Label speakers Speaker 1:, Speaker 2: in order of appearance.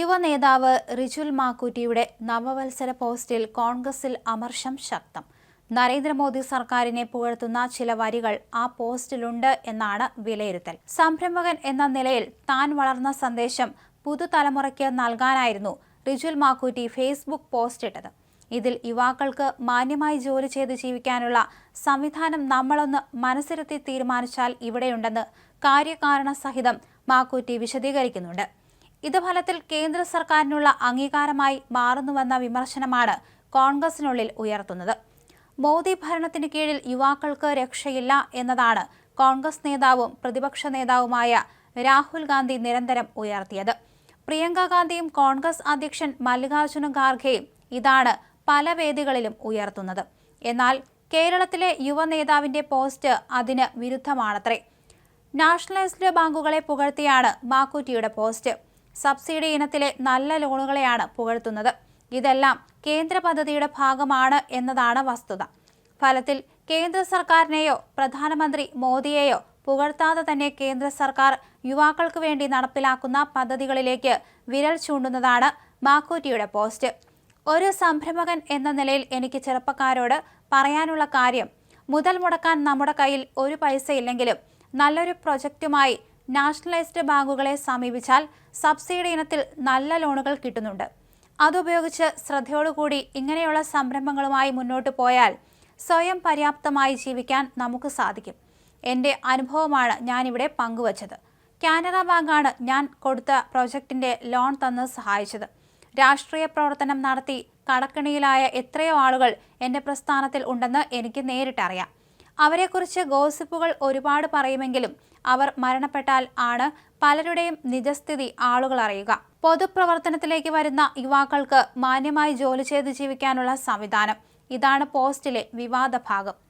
Speaker 1: യുവ നേതാവ് റിജുൽ മാക്കൂറ്റിയുടെ നവവത്സര പോസ്റ്റിൽ കോൺഗ്രസിൽ അമർഷം ശക്തം. നരേന്ദ്രമോദി സർക്കാരിനെ പുകഴ്ത്തുന്ന ചില വരികൾ ആ പോസ്റ്റിലുണ്ട് എന്നാണ് വിലയിരുത്തൽ. സംരംഭകൻ എന്ന നിലയിൽ താൻ വളർന്ന സന്ദേശം പുതുതലമുറയ്ക്ക് നൽകാനായിരുന്നു റിജുൽ മാക്കൂറ്റി ഫേസ്ബുക്ക് പോസ്റ്റ് ഇട്ടത്. ഇതിൽ യുവാക്കൾക്ക് മാന്യമായി ജോലി ചെയ്ത് ജീവിക്കാനുള്ള സംവിധാനം നമ്മളൊന്ന് മനസ്സിരുത്തി തീരുമാനിച്ചാൽ ഇവിടെയുണ്ടെന്ന് കാര്യകാരണ സഹിതം മാക്കൂറ്റി വിശദീകരിക്കുന്നുണ്ട്. ഇത് ഫലത്തിൽ കേന്ദ്ര സർക്കാരിനുള്ള അംഗീകാരമായി മാറുന്നുവെന്ന വിമർശനമാണ് കോൺഗ്രസിനുള്ളിൽ ഉയർത്തുന്നത്. മോദി ഭരണത്തിന് കീഴിൽ യുവാക്കൾക്ക് രക്ഷയില്ല എന്നതാണ് കോൺഗ്രസ് നേതാവും പ്രതിപക്ഷ നേതാവുമായ രാഹുൽ ഗാന്ധി നിരന്തരം ഉയർത്തിയത്. പ്രിയങ്ക ഗാന്ധിയും കോൺഗ്രസ് അധ്യക്ഷൻ മല്ലികാർജുന ഖാർഗെയും ഇതാണ് പല വേദികളിലും ഉയർത്തുന്നത്. എന്നാൽ കേരളത്തിലെ യുവ നേതാവിന്റെ പോസ്റ്റ് അതിന് വിരുദ്ധമാണത്രേ. നാഷണലൈസ്ഡ് ബാങ്കുകളെ പുകഴ്ത്തിയാണ് മാക്കൂറ്റിയുടെ പോസ്റ്റ്. സബ്സിഡി ഇനത്തിലെ നല്ല ലോണുകളെയാണ് പുകഴ്ത്തുന്നത്. ഇതെല്ലാം കേന്ദ്ര പദ്ധതിയുടെ ഭാഗമാണ് എന്നതാണ് വസ്തുത. ഫലത്തിൽ കേന്ദ്ര സർക്കാരിനെയോ പ്രധാനമന്ത്രി മോദിയെയോ പുകഴ്ത്താതെ തന്നെ കേന്ദ്ര സർക്കാർ യുവാക്കൾക്ക് വേണ്ടി നടപ്പിലാക്കുന്ന പദ്ധതികളിലേക്ക് വിരൽ ചൂണ്ടുന്നതാണ് മാക്കൂറ്റിയുടെ പോസ്റ്റ്. ഒരു സംരംഭകൻ എന്ന നിലയിൽ എനിക്ക് ചെറുപ്പക്കാരോട് പറയാനുള്ള കാര്യം മുതൽ മുടക്കാൻ നമ്മുടെ കയ്യിൽ ഒരു പൈസ ഇല്ലെങ്കിലും നല്ലൊരു പ്രൊജക്റ്റുമായി നാഷണലൈസ്ഡ് ബാങ്കുകളെ സമീപിച്ചാൽ സബ്സിഡി ഇനത്തിൽ നല്ല ലോണുകൾ കിട്ടുന്നുണ്ട്. അതുപയോഗിച്ച് ശ്രദ്ധയോടുകൂടി ഇങ്ങനെയുള്ള സംരംഭങ്ങളുമായി മുന്നോട്ട് പോയാൽ സ്വയം പര്യാപ്തമായി ജീവിക്കാൻ നമുക്ക് സാധിക്കും. എന്റെ അനുഭവമാണ് ഞാനിവിടെ പങ്കുവച്ചത്. കാനറ ബാങ്കാണ് ഞാൻ കൊടുത്ത പ്രോജക്റ്റിന്റെ ലോൺ തന്ന് സഹായിച്ചത്. രാഷ്ട്രീയ പ്രവർത്തനം നടത്തി കടക്കണിയിലായ എത്രയോ ആളുകൾ എന്റെ പ്രസ്ഥാനത്തിൽ ഉണ്ടെന്ന് എനിക്ക് നേരിട്ടറിയാം. അവരെക്കുറിച്ച് ഗോസിപ്പുകൾ ഒരുപാട് പറയുമെങ്കിലും അവർ മരണപ്പെട്ടാൽ ആണ് പലരുടെയും നിജസ്ഥിതി ആളുകൾ അറിയുക. പൊതുപ്രവർത്തനത്തിലേക്ക് വരുന്ന യുവാക്കൾക്ക് മാന്യമായി ജോലി ചെയ്ത് ജീവിക്കാനുള്ള സംവിധാനം. ഇതാണ് പോസ്റ്റിലെ വിവാദ ഭാഗം.